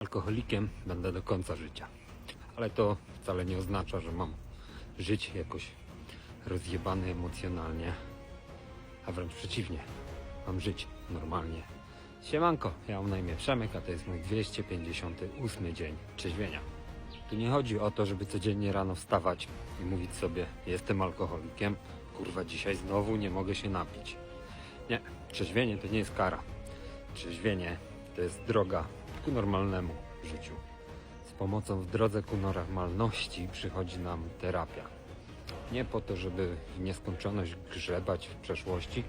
Alkoholikiem będę do końca życia. Ale to wcale nie oznacza, że mam żyć jakoś rozjebany emocjonalnie. A wręcz przeciwnie. Mam żyć normalnie. Siemanko, ja mam na imię Przemek, a to jest mój 258 dzień trzeźwienia. Tu nie chodzi o to, żeby codziennie rano wstawać i mówić sobie jestem alkoholikiem, kurwa dzisiaj znowu nie mogę się napić. Nie, trzeźwienie to nie jest kara. Trzeźwienie to jest droga ku normalnemu życiu. Z pomocą w drodze ku normalności przychodzi nam terapia. Nie po to, żeby w nieskończoność grzebać w przeszłości,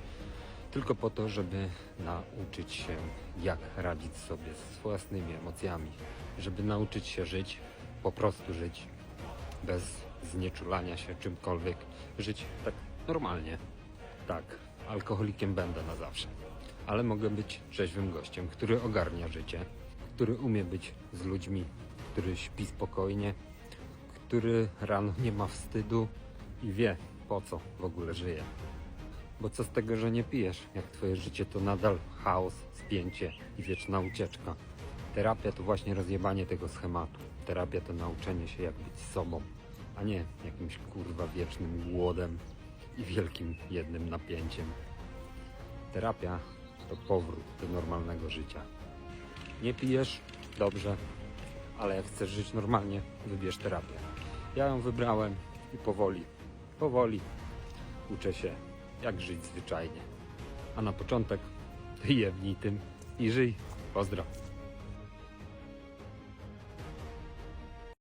tylko po to, żeby nauczyć się, jak radzić sobie z własnymi emocjami, żeby nauczyć się żyć, po prostu żyć, bez znieczulania się czymkolwiek, żyć tak normalnie. Tak, alkoholikiem będę na zawsze, ale mogę być trzeźwym gościem, który ogarnia życie, który umie być z ludźmi, który śpi spokojnie, który rano nie ma wstydu i wie, po co w ogóle żyje. Bo co z tego, że nie pijesz, jak twoje życie to nadal chaos, spięcie i wieczna ucieczka. Terapia to właśnie rozjebanie tego schematu. Terapia to nauczenie się jak być sobą, a nie jakimś kurwa wiecznym głodem i wielkim jednym napięciem. Terapia to powrót do normalnego życia. Nie pijesz? Dobrze, ale jak chcesz żyć normalnie, wybierz terapię. Ja ją wybrałem i powoli, powoli uczę się, jak żyć zwyczajnie. A na początek, ty jebnij tym i żyj. Pozdro.